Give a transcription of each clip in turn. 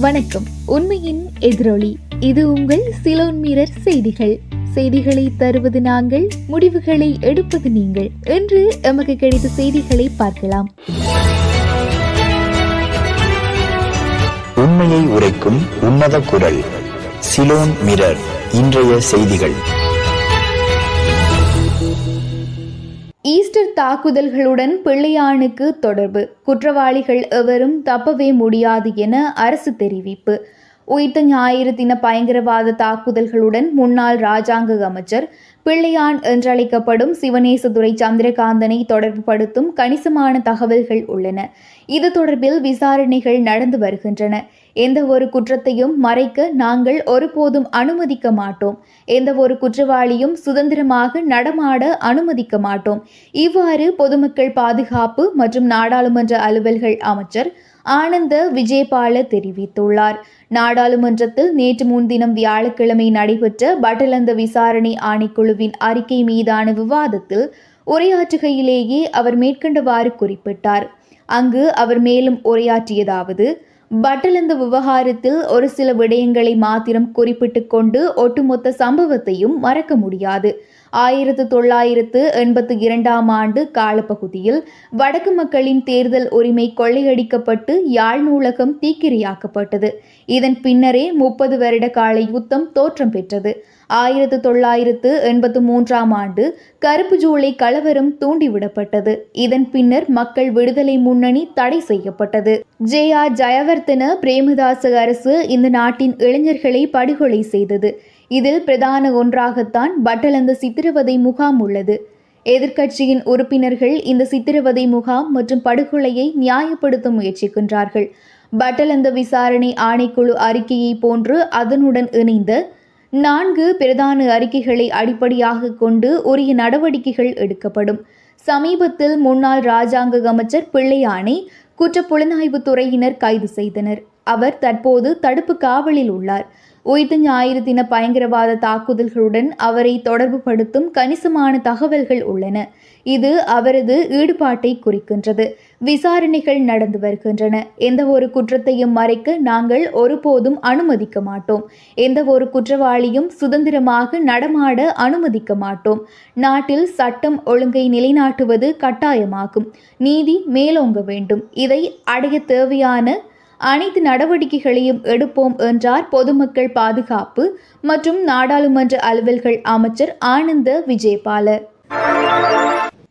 வணக்கம். உண்மையின் எதிரொலி. இது உங்கள் சிலோன் மீரர் செய்திகள். செய்திகளை தருவது நாங்கள் முடிவுகளை எடுப்பது நீங்கள். என்று எமக்கு கிடைத்த செய்திகளை பார்க்கலாம். உண்மையை உரைக்கும் உன்னத குரல். Ceylon Mirror. இன்றைய செய்திகள். ஈஸ்டர் தாக்குதல்களுடன் பிள்ளையானுக்கு தொடர்பு. குற்றவாளிகள் எவரும் தப்பவே முடியாது என அரசு தெரிவிப்பு. உயிர்த்த ஞாயிறு தின பயங்கரவாத தாக்குதல்களுடன் முன்னாள் ராஜாங்க அமைச்சர் பிள்ளையான் என்றழைக்கப்படும் சிவனேசதுரை சந்திரகாந்தனை தொடர்புபடுத்தும் கணிசமான தகவல்கள் உள்ளன. இது தொடர்பில் விசாரணைகள் நடந்து வருகின்றன. எந்த ஒரு குற்றத்தையும் மறைக்க நாங்கள் ஒருபோதும் அனுமதிக்க மாட்டோம். எந்த ஒரு குற்றவாளியும் சுதந்திரமாக நடமாட அனுமதிக்க மாட்டோம். இவ்வாறு பொதுமக்கள் பாதுகாப்பு மற்றும் நாடாளுமன்ற அலுவல்கள் அமைச்சர் ஆனந்த விஜயபால தெரிவித்துள்ளார். நாடாளுமன்றத்தில் நேற்று முன்தினம் வியாழக்கிழமை நடைபெற்ற பட்டலந்த விசாரணை ஆணைக்குழுவின் அறிக்கை மீதான விவாதத்தில் உரையாற்றுகையிலேயே அவர் மேற்கண்டவாறு குறிப்பிட்டார். அங்கு அவர் மேலும் உரையாற்றியதாவது பட்டலந்த விவகாரத்தில் ஒரு சில விடயங்களை மாத்திரம் குறிப்பிட்டு கொண்டு ஒட்டுமொத்த சம்பவத்தையும் மறக்க முடியாது. ஆயிரத்து தொள்ளாயிரத்து எண்பத்து இரண்டாம் ஆண்டு காலப்பகுதியில் வடக்கு மக்களின் தேர்தல் உரிமை கொள்ளையடிக்கப்பட்டு யாழ் நூலகம் தீக்கிரையாக்கப்பட்டது. இதன் பின்னரே முப்பது வருட கால யுத்தம் தோற்றம் பெற்றது. ஆயிரத்து தொள்ளாயிரத்து எண்பத்து மூன்றாம் ஆண்டு கருப்பு ஜூலை கலவரம் தூண்டிவிடப்பட்டது. இதன் பின்னர் மக்கள் விடுதலை முன்னணி தடை செய்யப்பட்டது. ஜே ஆர் ஜெயவர்தன பிரேமதாச அரசு இந்த நாட்டின் இளைஞர்களை படுகொலை செய்தது. இதில் பிரதான ஒன்றாகத்தான் பட்டலந்த சித்திரவதை முகாம் உள்ளது. எதிர்க்கட்சியின் உறுப்பினர்கள் இந்த சித்திரவதை முகாம் மற்றும் படுகொலையை நியாயப்படுத்த முயற்சிக்கின்றார்கள். பட்டலந்த விசாரணை ஆணைக்குழு அறிக்கையை போன்று அதனுடன் இணைந்த நான்கு பிரதான அறிக்கைகளை அடிப்படையாக கொண்டு உரிய நடவடிக்கைகள் எடுக்கப்படும். சமீபத்தில் முன்னாள் ராஜாங்க அமைச்சர் பிள்ளையானை குற்ற புலனாய்வு துறையினர் கைது செய்தனர். அவர் தற்போது தடுப்பு காவலில் உள்ளார். உயிர்த்த ஞாயிறு தின பயங்கரவாத தாக்குதல்களுடன் அவரை தொடர்புபடுத்தும் கணிசமான தகவல்கள் உள்ளன. இது அவரது ஈடுபாட்டை குறிக்கின்றது. விசாரணைகள் நடந்து வருகின்றன. எந்த ஒரு குற்றத்தையும் மறைக்க நாங்கள் ஒருபோதும் அனுமதிக்க மாட்டோம். எந்த ஒரு குற்றவாளியும் சுதந்திரமாக நடமாட அனுமதிக்க மாட்டோம். நாட்டில் சட்டம் ஒழுங்கை நிலைநாட்டுவது கட்டாயமாகும். நீதி மேலோங்க வேண்டும். இதை அடைய தேவையான அனைத்து நடவடிக்கைகளையும் எடுப்போம் என்றார் பொதுமக்கள் பாதுகாப்பு மற்றும் நாடாளுமன்ற அலுவல்கள் அமைச்சர் ஆனந்த விஜயபால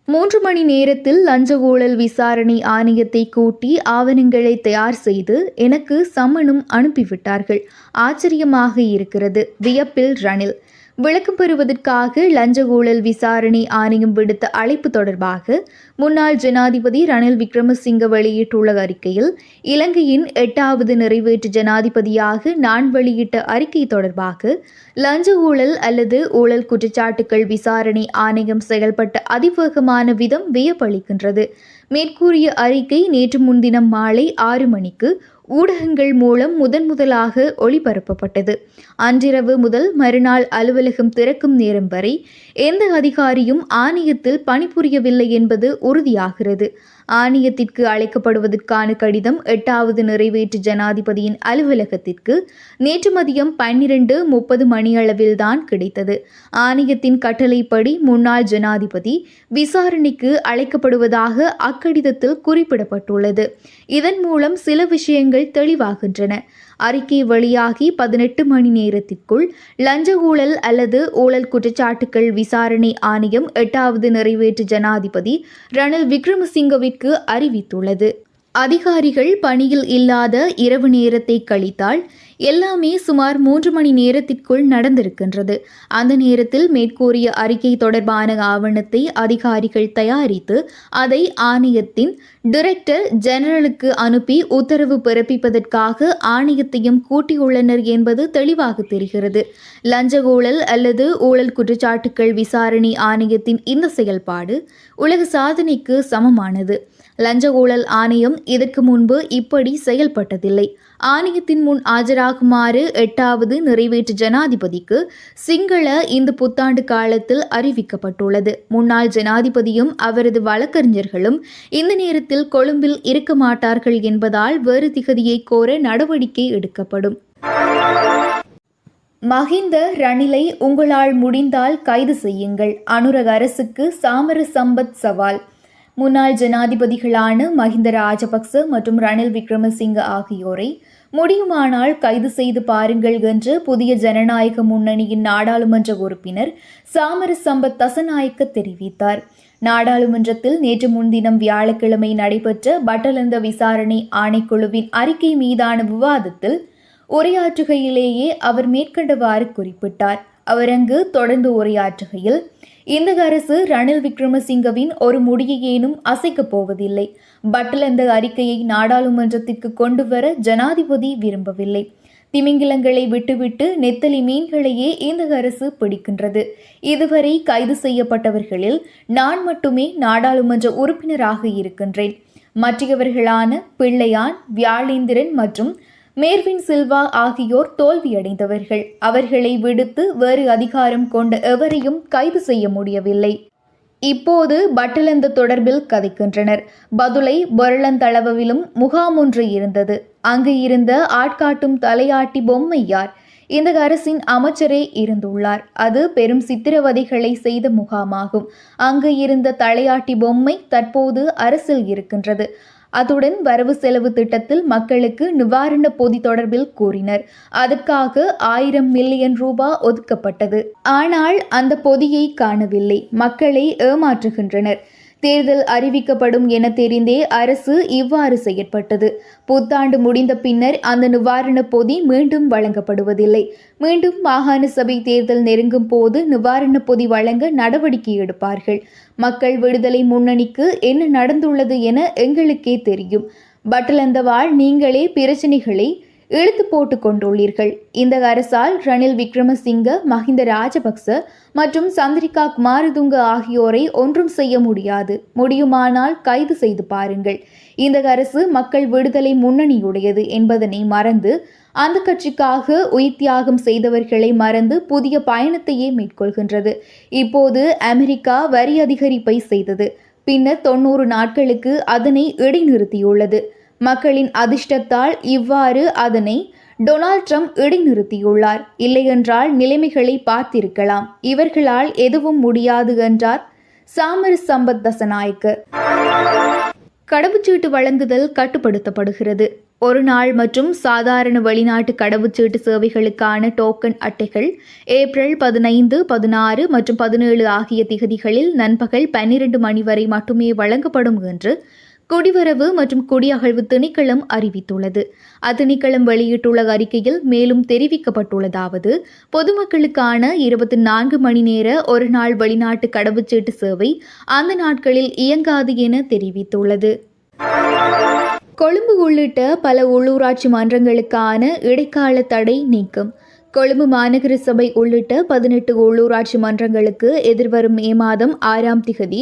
மூன்று மணி நேரத்தில் லஞ்ச ஊழல் விசாரணை ஆணையத்தை கூட்டி ஆவணங்களை தயார் செய்து எனக்கு சம்மனும் அனுப்பிவிட்டார்கள். ஆச்சரியமாக இருக்கிறது. வியப்பில் ரணில் விளக்கம் பெறுவதற்காக லஞ்ச ஊழல் விசாரணை ஆணையம் விடுத்த அழைப்பு தொடர்பாக முன்னாள் ஜனாதிபதி ரணில் விக்ரமசிங்க வெளியிட்டுள்ள அறிக்கையில் இலங்கையின் எட்டாவது நிறைவேற்று ஜனாதிபதியாக நான் வெளியிட்ட அறிக்கை தொடர்பாக லஞ்ச ஊழல் அல்லது ஊழல் குற்றச்சாட்டுகள் விசாரணை ஆணையம் செயல்பட்ட அதிவேகமான விதம் வியப்பளிக்கின்றது. மேற்கூறிய அறிக்கை நேற்று முன்தினம் மாலை ஆறு மணிக்கு ஊடகங்கள் மூலம் முதன் முதலாக ஒளிபரப்பப்பட்டது. அன்றிரவு முதல் மறுநாள் அலுவலகம் திறக்கும் நேரம் வரை எந்த அதிகாரியும் ஆணையத்தில் பணிபுரியவில்லை என்பது உறுதியாகிறது. ஆணையத்திற்கு அழைக்கப்படுவதற்கான கடிதம் எட்டாவது நிறைவேற்று ஜனாதிபதியின் அலுவலகத்திற்கு நேற்று மதியம் பன்னிரண்டு முப்பது மணியளவில்தான் கிடைத்தது. ஆணையத்தின் கட்டளைப்படி முன்னாள் ஜனாதிபதி விசாரணைக்கு அழைக்கப்படுவதாக அக்கடிதத்தில் குறிப்பிடப்பட்டுள்ளது. இதன் மூலம் சில விஷயங்கள் தெளிவாகின்றன. அறிக்கை வெளியாகி பதினெட்டு மணி நேரத்திற்குள் லஞ்ச ஊழல் அல்லது ஊழல் குற்றச்சாட்டுகள் விசாரணை ஆணையம் எட்டாவது நிறைவேற்று ஜனாதிபதி ரணில் விக்ரமசிங்கவிற்கு அறிவித்துள்ளது. அதிகாரிகள் பணியில் இல்லாத இரவு நேரத்தை கழித்தால் எல்லாமே சுமார் மூன்று மணி நேரத்திற்குள் நடந்திருக்கின்றது. அந்த நேரத்தில் மேற்கூறிய அறிக்கை தொடர்பான ஆவணத்தை அதிகாரிகள் தயாரித்து அதை ஆணையத்தின் டிரெக்டர் ஜெனரலுக்கு அனுப்பி உத்தரவு பிறப்பிப்பதற்காக ஆணையத்தையும் கூட்டியுள்ளனர் என்பது தெளிவாக தெரிகிறது. லஞ்ச ஊழல் அல்லது ஊழல் குற்றச்சாட்டுகள் விசாரணை ஆணையத்தின் இந்த செயல்பாடு உலக சாதனைக்கு சமமானது. லஞ்ச ஊழல் ஆணையம் இதற்கு முன்பு இப்படி செயல்பட்டதில்லை. ஆணையத்தின் முன் ஆஜராகுமாறு எட்டாவது நிறைவேற்று ஜனாதிபதிக்கு சிங்கள இந்த புத்தாண்டு காலத்தில் அறிவிக்கப்பட்டுள்ளது. முன்னாள் ஜனாதிபதியும் அவரது வழக்கறிஞர்களும் இந்த நேரத்தில் கொழும்பில் இருக்க மாட்டார்கள் என்பதால் வேறு திகதியை கோர நடவடிக்கை எடுக்கப்படும். மஹிந்த ரணிலை உங்களால் முடிந்தால் கைது செய்யுங்கள். அனுரக அரசுக்கு சாமர சம்பத் சவால். முன்னாள் ஜனாதிபதிகளான மஹிந்த ராஜபக்ச மற்றும் ரணில் விக்ரமசிங்க ஆகியோரை முடியுமானால் கைது செய்து பாருங்கள் என்று புதிய ஜனநாயக முன்னணியின் நாடாளுமன்ற உறுப்பினர் சாமர சம்பத் தசநாயக்க தெரிவித்தார். நாடாளுமன்றத்தில் நேற்று முன்தினம் வியாழக்கிழமை நடைபெற்ற பட்டலந்த விசாரணை ஆணைக்குழுவின் அறிக்கை மீதான விவாதத்தில் உரையாற்றுகையிலேயே அவர் மேற்கண்டவாறு குறிப்பிட்டார். அவர் அங்கு தொடர்ந்து உரையாற்றுகையில் இந்த அரசு ரணில் விக்ரமசிங்கவின் ஒரு முடியையேனும் அசைக்கப் போவதில்லை. பட்டலந்த அறிக்கையை நாடாளுமன்றத்திற்கு கொண்டு வர ஜனாதிபதி விரும்பவில்லை. திமிங்கிலங்களை விட்டுவிட்டு நெத்தலி மீன்களையே இந்த அரசு பிடிக்கின்றது. இதுவரை கைது செய்யப்பட்டவர்களில் நான் மட்டுமே நாடாளுமன்ற உறுப்பினராக இருக்கின்றேன். மற்றவர்களான பிள்ளையான் வியாழேந்திரன் மற்றும் மேர்வின் சில்வா ஆகியோர் தோல்வியடைந்தவர்கள். அவர்களை விடுத்து வேறு அதிகாரம் கொண்ட எவரையும் கைது செய்ய முடியவில்லை. இப்போது பட்டலந்த தொடர்பில் கதைக்கின்றனர். பதுளை பொருளந்தளவிலும் முகாம் ஒன்று இருந்தது. அங்கு இருந்த ஆட்காட்டும் தலையாட்டி பொம்மை யார்? இந்த அரசின் அமைச்சரே இருந்துள்ளார். அது பெரும் சித்திரவதைகளை செய்த முகாமாகும். அங்கு இருந்த தலையாட்டி பொம்மை தற்போது அரசில் இருக்கின்றது. அத்துடன் வரவு செலவு திட்டத்தில் மக்களுக்கு நிவாரண பொதி தொடர்பில் கூறினர். அதற்காக ஆயிரம் மில்லியன் ரூபாய் ஒதுக்கப்பட்டது. ஆனால் அந்த பொதியை காணவில்லை. மக்களை ஏமாற்றுகின்றனர். தேர்தல் அறிவிக்கப்படும் என தெரிந்தே அரசு இவ்வாறு செயற்பட்டது. புத்தாண்டு முடிந்த பின்னர் அந்த நிவாரண பொதி மீண்டும் வழங்கப்படுவதில்லை. மீண்டும் மாகாண சபை தேர்தல் நெருங்கும் போது நிவாரணப் பொதி வழங்க நடவடிக்கை எடுப்பார்கள். மக்கள் விடுதலை முன்னணிக்கு என்ன நடந்துள்ளது என எங்களுக்கே தெரியும். பட்டலந்தவாள் நீங்களே பிரச்சனைகளை இழுத்து போட்டு கொண்டுள்ளீர்கள். இந்த அரசால் ரணில் விக்ரமசிங்க மஹிந்த ராஜபக்ச மற்றும் சந்திரிகா குமாரதுங்க ஆகியோரை ஒன்றும் செய்ய முடியாது. முடியுமானால் கைது செய்து பாருங்கள். இந்த அரசு மக்கள் விடுதலை முன்னணியுடையது என்பதனை மறந்து அந்த கட்சிக்காக உயிர் தியாகம் செய்தவர்களை மறந்து புதிய பயணத்தையே மேற்கொள்கின்றது. இப்போது அமெரிக்கா வரி அதிகரிப்பை செய்தது. பின்னர் தொண்ணூறு நாட்களுக்கு அதனை இடைநிறுத்தியுள்ளது. மக்களின் அதிர்ஷ்டத்தால் இவ்வாறு அதனை டொனால்ட் ட்ரம்ப் இடைநிறுத்தியுள்ளார். இல்லையென்றால் நிலைமைகளை பார்த்திருக்கலாம். இவர்களால் எதுவும் முடியாது என்றார் சாமர் சம்பத் தசநாயக்கு. கடவுச்சீட்டு வழங்குதல் கட்டுப்படுத்தப்படுகிறது. ஒரு நாள் மற்றும் சாதாரண வெளிநாட்டு கடவுச்சீட்டு சேவைகளுக்கான டோக்கன் அட்டைகள் ஏப்ரல் பதினைந்து பதினாறு மற்றும் பதினேழு ஆகிய திகதிகளில் நண்பகல் பன்னிரண்டு மணி வரை மட்டுமே வழங்கப்படும் என்று குடிவரவு மற்றும் குடியகழ்வு திணைக்களம் அறிவித்துள்ளது. அத்திணைக்களம் வெளியிட்டுள்ள அறிக்கையில் மேலும் தெரிவிக்கப்பட்டுள்ளதாவது பொதுமக்களுக்கான இருபத்தி நான்கு மணி நேர ஒரு நாள் வெளிநாட்டு கடவுச்சீட்டு சேவை அந்த நாட்களில் இயங்காது என தெரிவித்துள்ளது. கொழும்பு உள்ளிட்ட பல உள்ளூராட்சி மன்றங்களுக்கான இடைக்கால தடை நீக்கம். கொழும்பு மாநகர சபை உள்ளிட்ட பதினெட்டு உள்ளூராட்சி மன்றங்களுக்கு எதிர்வரும் மே மாதம் ஆறாம் திகதி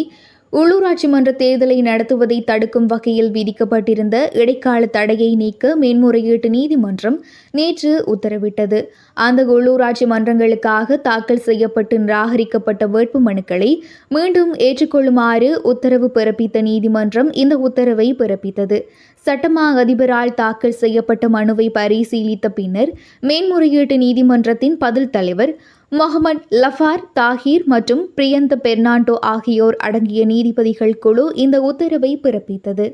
உள்ளூராட்சி மன்ற தேர்தலை நடத்துவதை தடுக்கும் வகையில் விதிக்கப்பட்டிருந்த இடைக்கால தடையை நீக்க மேன்முறையீட்டு நீதிமன்றம் நேற்று உத்தரவிட்டது. அந்த உள்ளூராட்சி மன்றங்களுக்காக தாக்கல் செய்யப்பட்டு நிராகரிக்கப்பட்ட வேட்பு மனுக்களை மீண்டும் ஏற்றுக்கொள்ளுமாறு உத்தரவு பிறப்பித்த நீதிமன்றம் இந்த உத்தரவை பிறப்பித்தது. சட்டமா அதிபரால் தாக்கல் செய்யப்பட்ட மனுவை பரிசீலித்த பின்னர் மேன்முறையீட்டு நீதிமன்றத்தின் பதில் தலைவர் முகமது லஃபார் தாஹீர் மற்றும் பிரியந்த பெர்னாண்டோ ஆகியோர் அடங்கிய நீதிபதிகள் குழு இந்த உத்தரவை பிறப்பித்தது.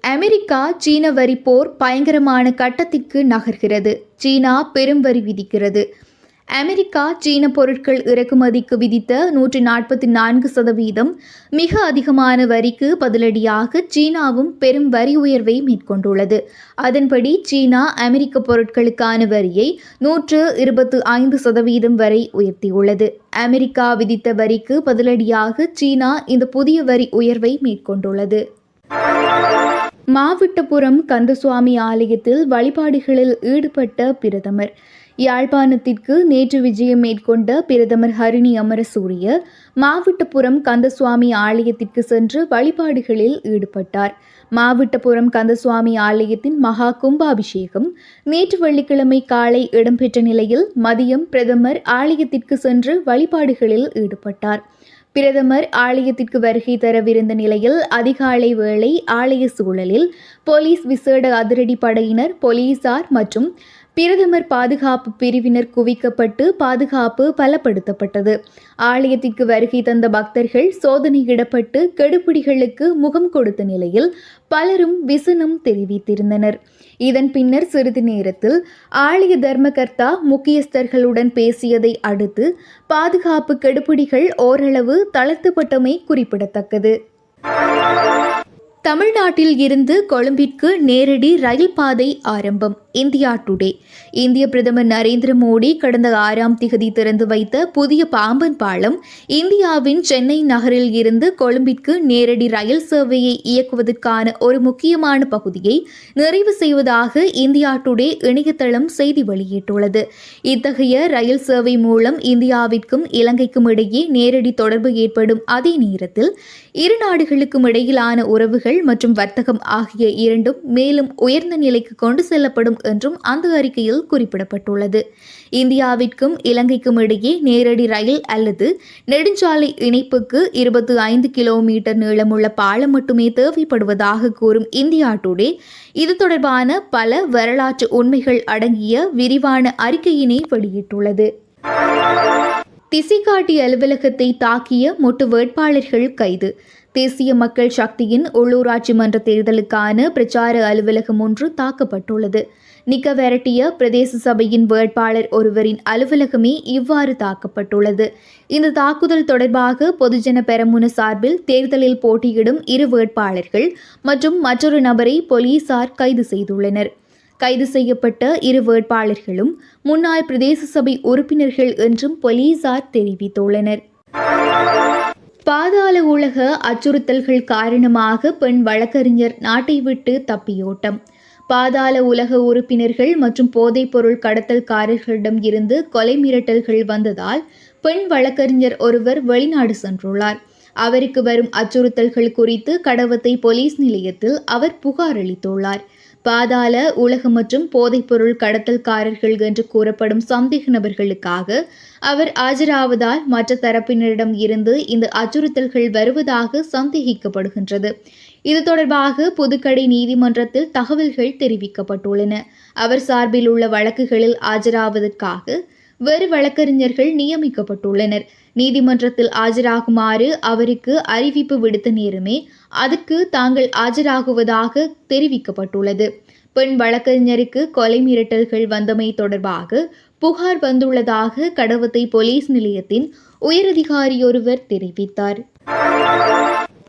அமெரிக்கா சீன வரி போர் பயங்கரமான கட்டத்திற்கு நகர்கிறது. சீனா பெரும் வரி விதிக்கிறது. அமெரிக்கா சீன பொருட்கள் இறக்குமதிக்கு விதித்த நூற்றி நாற்பத்தி நான்கு சதவீதம் மிக அதிகமான வரிக்கு பதிலடியாக சீனாவும் பெரும் வரி உயர்வை மேற்கொண்டுள்ளது. அதன்படி சீனா அமெரிக்க பொருட்களுக்கான வரியை நூற்று இருபத்து ஐந்து சதவீதம் வரை உயர்த்தியுள்ளது. அமெரிக்கா விதித்த வரிக்கு பதிலடியாக சீனா இந்த புதிய வரி உயர்வை மேற்கொண்டுள்ளது. மாவட்டபுரம் கந்தசுவாமி ஆலயத்தில் வழிபாடுகளில் ஈடுபட்ட பிரதமர். யாழ்ப்பாணத்திற்கு நேற்று விஜயம் மேற்கொண்ட பிரதமர் ஹரிணி அமரசூரிய மாவட்டபுரம் கந்தசுவாமி ஆலயத்திற்கு சென்று வழிபாடுகளில் ஈடுபட்டார். மாவட்டபுரம் கந்தசுவாமி ஆலயத்தின் மகா கும்பாபிஷேகம் நேற்று வெள்ளிக்கிழமை காலை இடம்பெற்ற நிலையில் மதியம் பிரதமர் ஆலயத்திற்கு சென்று வழிபாடுகளில் ஈடுபட்டார். பிரதமர் ஆலயத்திற்கு வருகை தரவிருந்த நிலையில் அதிகாலை வேளை ஆலய சூழலில் போலீஸ் விசேட அதிரடி படையினர் போலீசார் மற்றும் பிரதமர் பாதுகாப்பு பிரிவினர் குவிக்கப்பட்டு பாதுகாப்பு பலப்படுத்தப்பட்டது. ஆலயத்திற்கு வருகை தந்த பக்தர்கள் சோதனையிடப்பட்டு கெடுபிடிகளுக்கு முகம் கொடுத்த நிலையில் பலரும் விசனம் தெரிவித்திருந்தனர். இதன் பின்னர் சிறிது நேரத்தில் ஆலய தர்மகர்த்தா முக்கியஸ்தர்களுடன் பேசியதை அடுத்து பாதுகாப்பு கெடுபிடிகள் ஓரளவு தளர்த்தப்பட்டமை குறிப்பிடத்தக்கது. தமிழ்நாட்டில் இருந்து கொழும்பிற்கு நேரடி ரயில் பாதை ஆரம்பம். இந்தியா டுடே இந்திய பிரதமர் நரேந்திர மோடி கடந்த ஆறாம் திகதி திறந்து வைத்த புதிய பாம்பன் பாலம் இந்தியாவின் சென்னை நகரில் இருந்து கொழும்பிற்கு நேரடி ரயில் சேவையை இயக்குவதற்கான ஒரு முக்கியமான பகுதியை நிறைவு செய்வதாக இந்தியா டுடே இணையதளம் செய்தி வெளியிட்டுள்ளது. இத்தகைய ரயில் சேவை மூலம் இந்தியாவிற்கும் இலங்கைக்கும் இடையே நேரடி தொடர்பு ஏற்படும் அதே நேரத்தில் இரு நாடுகளுக்கும் இடையிலான உறவுகள் மற்றும் வர்த்தகம் ஆகிய இரண்டும் மேலும் உயர்ந்த நிலைக்கு கொண்டு செல்லப்படும் என்றும் அந்த அறிக்கையில் குறிப்பிடப்பட்டுள்ளது. இந்தியாவிற்கும் இலங்கைக்கும் இடையே நேரடி ரயில் அல்லது நெடுஞ்சாலை இணைப்புக்கு இருபத்தி ஐந்து கிலோமீட்டர் நீளமுள்ள பாலம் மட்டுமே தேவைப்படுவதாக கூறும் இந்தியா டுடே இது தொடர்பான பல வரலாற்று உண்மைகள் அடங்கிய விரிவான அறிக்கையினை வெளியிட்டுள்ளது. திசைக்காட்டி அலுவலகத்தை தாக்கிய மொட்டு வேட்பாளர்கள் கைது. தேசிய மக்கள் சக்தியின் உள்ளூராட்சி மன்ற தேர்தலுக்கான பிரச்சார அலுவலகம் ஒன்று தாக்கப்பட்டுள்ளது. நிக்கவெரட்டிய பிரதேச சபையின் வேட்பாளர் ஒருவரின் அலுவலகமே இவ்வாறு தாக்கப்பட்டுள்ளது. இந்த தாக்குதல் தொடர்பாக பொதுஜன பெரமுன சார்பில் தேர்தலில் போட்டியிடும் இரு வேட்பாளர்கள் மற்றும் மற்றொரு நபரை போலீசார் கைது செய்துள்ளனர். கைது செய்யப்பட்ட இரு வேட்பாளர்களும் முன்னாள் பிரதேச சபை உறுப்பினர்கள் என்றும் போலீசார் தெரிவித்துள்ளனர். பாதாள உலக அச்சுறுத்தல்கள் காரணமாக பெண் வழக்கறிஞர் நாட்டை விட்டு தப்பியோட்டம். பாதாள உலக உறுப்பினர்கள் மற்றும் போதைப்பொருள் கடத்தல்காரர்களிடம் இருந்து கொலை மிரட்டல்கள் வந்ததால் பெண் வழக்கறிஞர் ஒருவர் வெளிநாடு சென்றுள்ளார். அவருக்கு வரும் அச்சுறுத்தல்கள் குறித்து கடவத்தை போலீஸ் நிலையத்தில் அவர் புகார் அளித்துள்ளார். பாதாள உலக மற்றும் போதைப்பொருள் கடத்தல்காரர்கள் என்று கூறப்படும் சந்தேக நபர்களுக்காக அவர் ஆஜராவதால் மற்ற தரப்பினரிடம் இருந்து இந்த அச்சுறுத்தல்கள் வருவதாக சந்தேகிக்கப்படுகின்றது. இது தொடர்பாக புதுக்கடை நீதிமன்றத்தில் தகவல்கள் தெரிவிக்கப்பட்டுள்ளன. அவர் சார்பில் உள்ள வழக்குகளில் ஆஜராவதற்காக வேறு வழக்கறிஞர்கள் நியமிக்கப்பட்டுள்ளனர். நீதிமன்றத்தில் ஆஜராகுமாறு அவருக்கு அறிவிப்பு விடுத்த நேரமே அதற்கு தாங்கள் ஆஜராகுவதாக தெரிவிக்கப்பட்டுள்ளது. பெண் வழக்கறிஞருக்கு கொலை மிரட்டல்கள் வந்தமை தொடர்பாக புகார் வந்துள்ளதாக கடவத்தை போலீஸ் நிலையத்தின் உயரதிகாரியொருவர் தெரிவித்தார்.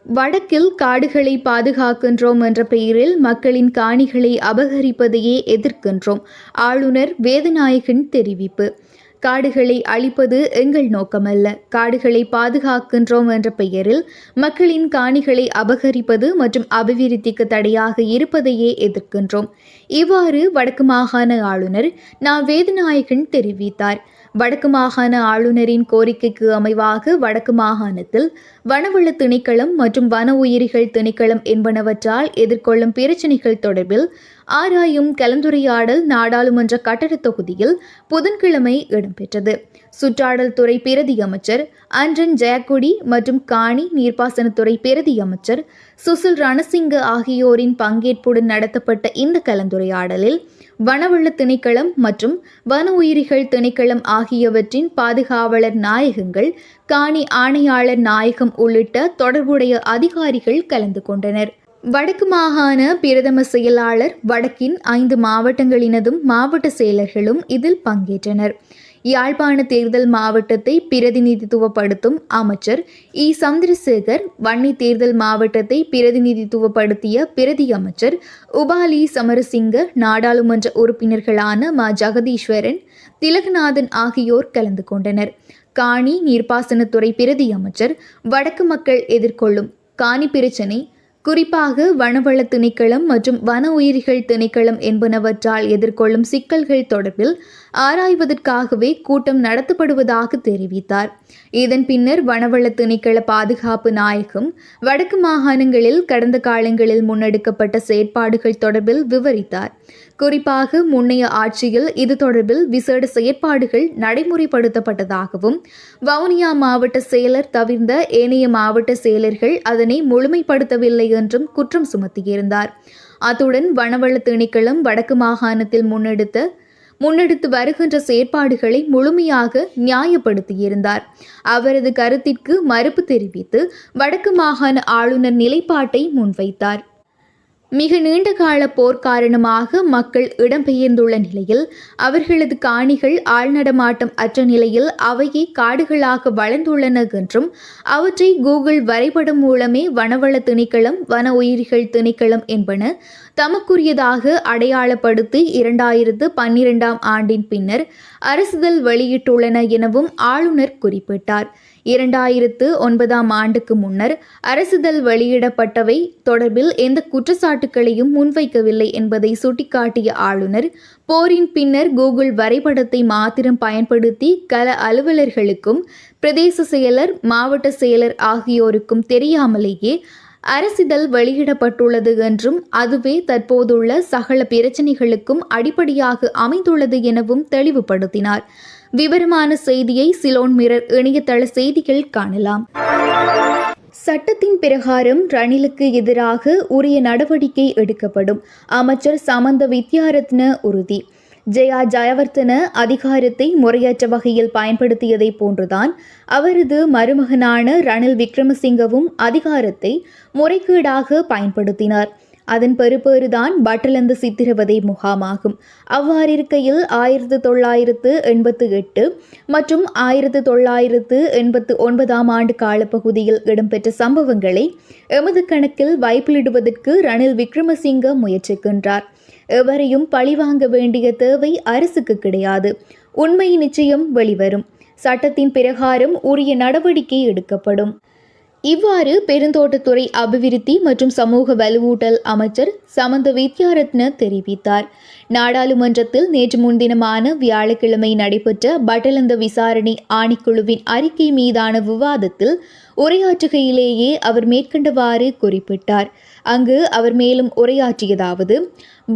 வடக்கில் காடுகளை பாதுகாக்கின்றோம் என்ற பெயரில் மக்களின் காணிகளை அபகரிப்பதையே எதிர்க்கின்றோம் ஆளுநர் வேதநாயகன் தெரிவிப்பு. காடுகளை அழிப்பது எங்கள் நோக்கமல்ல காடுகளை பாதுகாக்கின்றோம் என்ற பெயரில் மக்களின் காணிகளை அபகரிப்பது மற்றும் அபிவிருத்திக்கு தடையாக இருப்பதையே எதிர்க்கின்றோம். இவ்வாறு வடக்கு மாகாண ஆளுநர் நா. வேதநாயகன் தெரிவித்தார். வடக்கு மாகாண ஆளுநரின் கோரிக்கைக்கு அமைவாக வடக்கு மாகாணத்தில் வனவள திணைக்களம் மற்றும் வன உயிரிகள் திணைக்களம் என்பனவற்றால் எதிர்கொள்ளும் பிரச்சினைகள் தொடர்பில் ஆராயும் கலந்துரையாடல் நாடாளுமன்ற கட்டடத் தொகுதியில் புதன்கிழமை இடம்பெற்றது. சுற்றாடல் துறை பிரதி அமைச்சர் அன்றன் ஜெயக்குடி மற்றும் காணி நீர்ப்பாசனத்துறை பிரதி அமைச்சர் சுசில் ரணசிங்க ஆகியோரின் பங்கேற்புடன் நடத்தப்பட்ட இந்த கலந்துரையாடலில் வனவள திணைக்களம் மற்றும் வன உயிரிகள் திணைக்களம் ஆகியவற்றின் பாதுகாவலர் நாயகங்கள் காணி ஆணையாளர் நாயகம் உள்ளிட்ட தொடர்புடைய அதிகாரிகள் கலந்து கொண்டனர். வடக்கு மாகாண பிரதம செயலாளர் வடக்கின் ஐந்து மாவட்டங்களினதும் மாவட்ட செயலர்களும் இதில் பங்கேற்றனர். யாழ்ப்பாண தேர்தல் மாவட்டத்தை பிரதிநிதித்துவப்படுத்தும் அமைச்சர் இ. சந்திரசேகர் வன்னி தேர்தல் மாவட்டத்தை பிரதிநிதித்துவப்படுத்திய பிரதி அமைச்சர் உபாலி சமரசிங்க நாடாளுமன்ற உறுப்பினர்களான மா. ஜெகதீஸ்வரன் திலகநாதன் ஆகியோர் கலந்து கொண்டனர். காணி நீர்ப்பாசனத்துறை பிரதி அமைச்சர் வடக்கு மக்கள் எதிர்கொள்ளும் காணி பிரச்சினை குறிப்பாக வனவள திணைக்களம் மற்றும் வன உயிரிகள் திணைக்களம் என்பனவற்றால் எதிர்கொள்ளும் சிக்கல்கள் தொடர்பில் ஆராய்வதற்காகவே கூட்டம் நடத்தப்படுவதாக தெரிவித்தார். இதன் பின்னர் வனவள திணைக்கள பாதுகாப்பு நாயகம் வடக்கு மாகாணங்களில் கடந்த காலங்களில் முன்னெடுக்கப்பட்ட செயற்பாடுகள் தொடர்பில் விவரித்தார். குறிப்பாக முன்னைய ஆட்சியில் இது தொடர்பில் விசேட செயற்பாடுகள் நடைமுறைப்படுத்தப்பட்டதாகவும் வவுனியா மாவட்ட செயலர் தவிர்ந்த ஏனைய மாவட்ட செயலர்கள் அதனை முழுமைப்படுத்தவில்லை என்றும் குற்றம் சுமத்தியிருந்தார். அத்துடன் வனவள திணைக்களம் வடக்கு மாகாணத்தில் முன்னெடுத்த முன்னெடுத்து வருகின்ற செயற்பாடுகளை முழுமையாக நியாயப்படுத்தியிருந்தார். அவரது கருத்திற்கு மறுப்பு தெரிவித்து வடக்கு மாகாண ஆளுநர் நிலைப்பாட்டை முன்வைத்தார். மிக நீண்ட கால போர் காரணமாக மக்கள் இடம்பெயர்ந்துள்ள நிலையில் அவர்களது காணிகள் ஆழ்நடமாட்டம் அற்ற நிலையில் அவையே காடுகளாக வளர்ந்துள்ளன என்றும் அவற்றை கூகுள் வரைபடம் மூலமே வனவள திணைக்களம் வன உயிரிகள் திணைக்களம் என்பன தமக்குரியதாக அடையாளப்படுத்தி இரண்டாயிரத்து பன்னிரெண்டாம் ஆண்டின் பின்னர் அரசுதல் வெளியிட்டுள்ளன எனவும் ஆளுநர் குறிப்பிட்டார். இரண்டாயிரத்து ஒன்பதாம் ஆண்டுக்கு முன்னர் அரசுதல் வெளியிடப்பட்டவை தொடர்பில் எந்த குற்றச்சாட்டுகளையும் முன்வைக்கவில்லை என்பதை சுட்டிக்காட்டிய ஆளுநர் போரின் பின்னர் கூகுள் வரைபடத்தை மாத்திரம் பயன்படுத்தி கல அலுவலர்களுக்கும் பிரதேச செயலர் மாவட்ட செயலர் ஆகியோருக்கும் தெரியாமலேயே அரசிதழ் வெளியிடப்பட்டுள்ளது என்றும் அதுவே தற்போதுள்ள சகல பிரச்சனைகளுக்கும் அடிப்படையாக அமைந்துள்ளது எனவும் தெளிவுபடுத்தினார். விவரமான செய்தியை சிலோன் மிரர் இணையதள செய்திகள் காணலாம். சட்டத்தின் பிரகாரம் ரணிலுக்கு எதிராக உரிய நடவடிக்கை எடுக்கப்படும். அமைச்சர் சமந்த வித்யாரத்ன உறுதி. ஜெயா ஜயவர்த்தன அதிகாரத்தை முறையற்ற வகையில் பயன்படுத்தியதை போன்றுதான் அவரது மருமகனான ரணில் விக்ரமசிங்கவும் அதிகாரத்தை முறைகேடாக பயன்படுத்தினார். அதன் பெறுபேறுதான் பட்டலந்து சித்திரவதை முகாமாகும். அவ்வாறிருக்கையில் ஆயிரத்து தொள்ளாயிரத்து எண்பத்து எட்டு மற்றும் ஆயிரத்து தொள்ளாயிரத்து எண்பத்து ஒன்பதாம் ஆண்டு காலப்பகுதியில் இடம்பெற்ற சம்பவங்களை எமது கணக்கில் வைப்பிலிடுவதற்கு ரணில் விக்ரமசிங்க முயற்சிக்கின்றார். எவரையும் பழிவாங்க வேண்டிய தேவை அரசுக்கு கிடையாது. உண்மை நிச்சயம் வெளிவரும். சட்டத்தின் பிரகாரம் உரிய நடவடிக்கை எடுக்கப்படும். இவ்வாறு பெருந்தோட்டத்துறை அபிவிருத்தி மற்றும் சமூக வலுவூட்டல் அமைச்சர் சமந்த வித்யாரத்ன தெரிவித்தார். நாடாளுமன்றத்தில் நேற்று முன்தினமான வியாழக்கிழமை நடைபெற்ற பட்டலந்த விசாரணை ஆணைக்குழுவின் அறிக்கை மீதான விவாதத்தில் உரையாற்றுகையிலேயே அவர் மேற்கண்டவாறு குறிப்பிட்டார். அங்கு அவர் மேலும் உரையாற்றியதாவது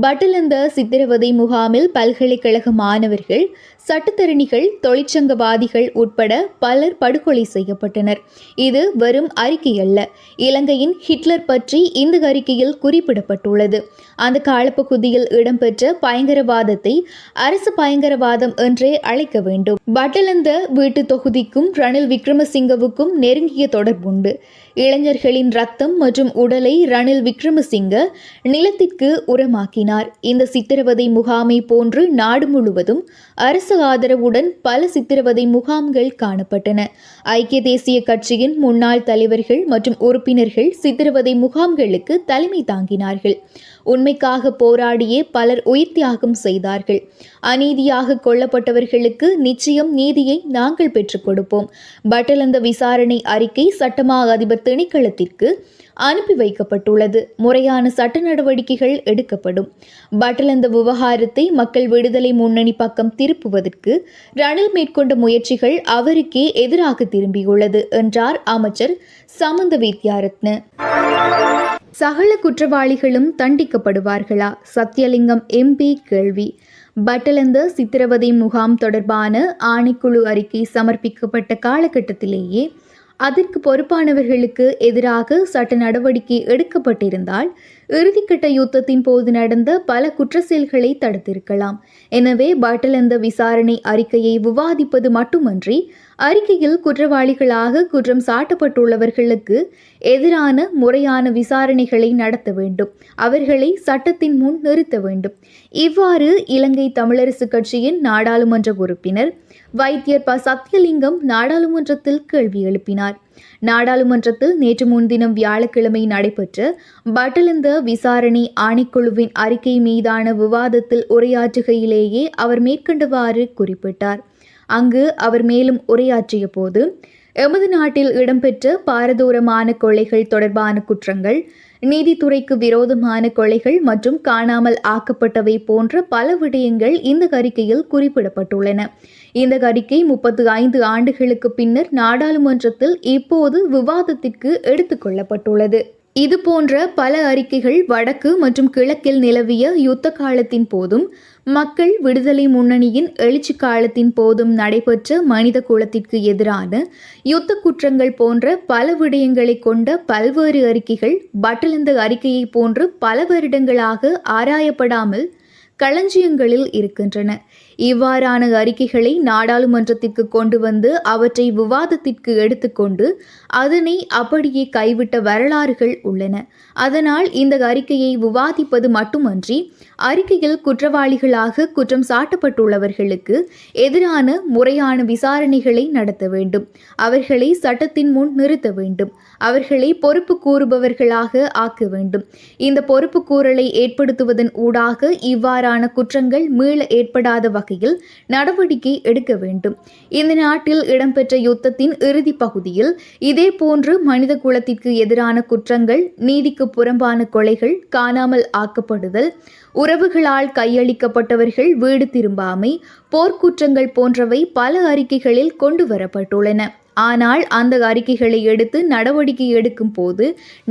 பட்டலந்த சித்திரவதை முகாமில் பல்கலைக்கழக மாணவர்கள் சட்டத்தரணிகள் தொழிற்சங்கவாதிகள் உட்பட பலர் படுகொலை செய்யப்பட்டனர். இது வெறும் அறிக்கை அல்ல. இலங்கையின் ஹிட்லர் பற்றி இந்த அறிக்கையில் குறிப்பிடப்பட்டுள்ளது. அந்த காலப்பகுதியில் இடம்பெற்ற பயங்கரவாதத்தை அரசு பயங்கரவாதம் என்றே அழைக்க வேண்டும். பட்டலந்த வீட்டு தொகுதிக்கும் ரணில் விக்ரமசிங்கவுக்கும் நெருங்கிய தொடர்புண்டு. இளைஞர்களின் ரத்தம் மற்றும் உடலை ரணில் விக்ரமசிங்க நிலத்திற்கு உரமாக்கினார். இந்த சித்திரவதை முகாமை போன்று நாடு முழுவதும் அரசு ஆதரவுடன் பல சித்திரவதை முகாம்கள் காணப்பட்டன. ஐக்கிய தேசிய கட்சியின் முன்னாள் தலைவர்கள் மற்றும் உறுப்பினர்கள் சித்திரவதை முகாம்களுக்கு தலைமை தாங்கினார்கள். உண்மைக்காக போராடியே பலர் உயிர் தியாகம் செய்தார்கள். அநீதியாக கொல்லப்பட்டவர்களுக்கு நிச்சயம் நீதியை நாங்கள் பெற்றுக் கொடுப்போம். பட்டலந்த விசாரணை அறிக்கை சட்டமா அதிபர் திணைக்களத்திற்கு அனுப்பி வைக்கப்பட்டுள்ளது. முறையான சட்ட நடவடிக்கைகள் எடுக்கப்படும். பட்டலந்த விவகாரத்தை மக்கள் விடுதலை முன்னணி பக்கம் திருப்புவதற்கு ரணில் மேற்கொண்ட முயற்சிகள் அவருக்கே எதிராக திரும்பியுள்ளது என்றார் அமைச்சர் சமந்த வித்யாரத்ன சகல குற்றவாளிகளும் தண்டிக்கப்படுவார்களா? சத்யலிங்கம் எம்பி கேள்வி. பட்டலந்த சித்திரவதை முகாம் தொடர்பான ஆணைக்குழு அறிக்கை சமர்ப்பிக்கப்பட்ட காலகட்டத்திலேயே அதற்கு பொறுப்பானவர்களுக்கு எதிராக சட்ட நடவடிக்கை எடுக்கப்பட்டிருந்தால் இறுதிக்கட்ட யுத்தத்தின் போது நடந்த பல குற்ற செயல்களை தடுத்திருக்கலாம். எனவே பட்டலந்த விசாரணை அறிக்கையை விவாதிப்பது மட்டுமன்றி அறிக்கையில் குற்றவாளிகளாக குற்றம் சாட்டப்பட்டுள்ளவர்களுக்கு எதிரான முறையான விசாரணைகளை நடத்த வேண்டும். அவர்களை சட்டத்தின் முன் நிறுத்த வேண்டும். இவ்வாறு இலங்கை தமிழரசு கட்சியின் நாடாளுமன்ற உறுப்பினர் வைத்தியர் ப. சத்யலிங்கம் நாடாளுமன்றத்தில் கேள்வி எழுப்பினார். நாடாளுமன்றத்தில் நேற்று முன்தினம் வியாழக்கிழமை நடைபெற்ற பட்டலந்த விசாரணை ஆணைக்குழுவின் அறிக்கை மீதான விவாதத்தில் உரையாற்றுகையிலேயே அவர் மேற்கண்டவாறு குறிப்பிட்டார். அங்கு அவர் மேலும் உரையாற்றிய போது எமது நாட்டில் இடம்பெற்ற பாரதூரமான கொலைகள் தொடர்பான குற்றங்கள் நீதித்துறைக்கு விரோதமான கொலைகள் மற்றும் காணாமல் ஆக்கப்பட்டவை போன்ற பல விடயங்கள் இந்த அறிக்கையில் குறிப்பிடப்பட்டுள்ளன. இந்த அறிக்கை முப்பத்து ஐந்து ஆண்டுகளுக்கு பின்னர் நாடாளுமன்றத்தில் இப்போது விவாதத்திற்கு எடுத்துக்கொள்ளப்பட்டுள்ளது இது போன்ற பல அறிக்கைகள் வடக்கு மற்றும் கிழக்கில் நிலவிய யுத்த காலத்தின் போதும் மக்கள் விடுதலை முன்னணியின் எழுச்சி காலத்தின் போதும் நடைபெற்ற மனித குலத்திற்கு எதிரான யுத்த குற்றங்கள் போன்ற பல விடயங்களை கொண்ட பல்வேறு அறிக்கைகள் பட்டலந்த அறிக்கையை போன்று பல வருடங்களாக ஆராயப்படாமல் களஞ்சியங்களில் இருக்கின்றன. இவ்வாறான அறிக்கைகளை நாடாளுமன்றத்திற்கு கொண்டு வந்து அவற்றை விவாதத்திற்கு எடுத்துக்கொண்டு அதனை அப்படியே கைவிட்ட வரலாறுகள் உள்ளன. அதனால் இந்த அறிக்கையை விவாதிப்பது மட்டுமன்றி அறிக்கையில் குற்றவாளிகளாக குற்றம் சாட்டப்பட்டுள்ளவர்களுக்கு எதிரான முறையான விசாரணைகளை நடத்த வேண்டும். அவர்களை சட்டத்தின் முன் நிறுத்த வேண்டும். அவர்களை பொறுப்பு கூறுபவர்களாக ஆக்க வேண்டும். இந்த பொறுப்பு கூறலை ஏற்படுத்துவதன் ஊடாக இவ்வாறான குற்றங்கள் மீள ஏற்படாத வகையில் நடவடிக்கை எடுக்க வேண்டும். இந்த நாட்டில் இடம்பெற்ற யுத்தத்தின் இறுதி பகுதியில் இதே போன்று மனித குலத்திற்கு எதிரான குற்றங்கள் நீதிக்கு புறம்பான கொலைகள் காணாமல் ஆக்கப்படுதல் உறவுகளால் கையளிக்கப்பட்டவர்கள் வீடு திரும்பாமை போர்க்குற்றங்கள் போன்றவை பல அறிக்கைகளில் கொண்டு வரப்பட்டுள்ளன ஆனால் அந்த அறிக்கைகளை எடுத்து நடவடிக்கை எடுக்கும் போது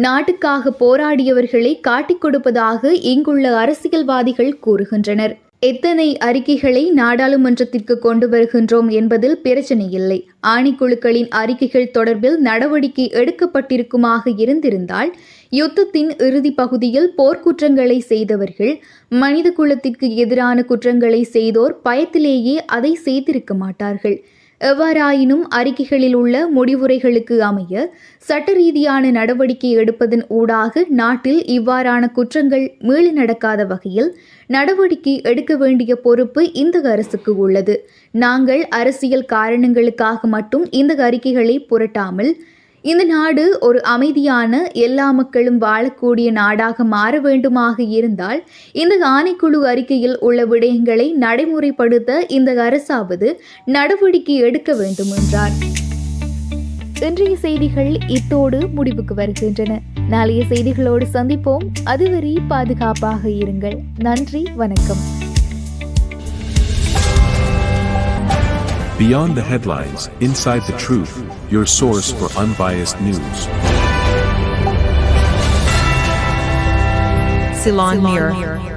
நாட்டுக்காக போராடியவர்களை காட்டிக் கொடுப்பதாக இங்குள்ள அரசியல்வாதிகள் கூறுகின்றனர். எத்தனை அறிக்கைகளை நாடாளுமன்றத்திற்கு கொண்டு வருகின்றோம் என்பதில் பிரச்சனை இல்லை. ஆணைக்குழுக்களின் அறிக்கைகள் தொடர்பில் நடவடிக்கை எடுக்கப்பட்டிருக்குமாக இருந்திருந்தால் யுத்தத்தின் இறுதி பகுதியில் போர்க்குற்றங்களை செய்தவர்கள் மனித குலத்திற்கு எதிரான குற்றங்களை செய்தோர் பயத்திலேயே அதை செய்திருக்க மாட்டார்கள். எவ்வாறாயினும் அறிக்கைகளில் உள்ள முடிவுரைகளுக்கு அமைய சட்ட ரீதியான நடவடிக்கை எடுப்பதன் ஊடாக நாட்டில் இவ்வாறான குற்றங்கள் மீள நடக்காத வகையில் நடவடிக்கை எடுக்க வேண்டிய பொறுப்பு இந்த அரசுக்கு உள்ளது. நாங்கள் அரசியல் காரணங்களுக்காக மட்டும் இந்த அறிக்கைகளை புரட்டாமல் இந்த நாடு ஒரு அமைதியான எல்லா மக்களும் வாழக்கூடிய நாடாக மாற வேண்டுமாக இருந்தால் இந்த ஆணைக்குழு அறிக்கையில் உள்ள விடயங்களை நடைமுறைப்படுத்த இந்த அரசாவது நடவடிக்கை எடுக்க வேண்டும் என்றார். இன்றைய செய்திகள் இத்தோடு முடிவுக்கு வருகின்றன. நாளைய செய்திகளோடு சந்திப்போம். அதுவரை பாதுகாப்பாக இருங்கள். நன்றி வணக்கம். Beyond the headlines, inside the truth, your source for unbiased news. Ceylon Mirror.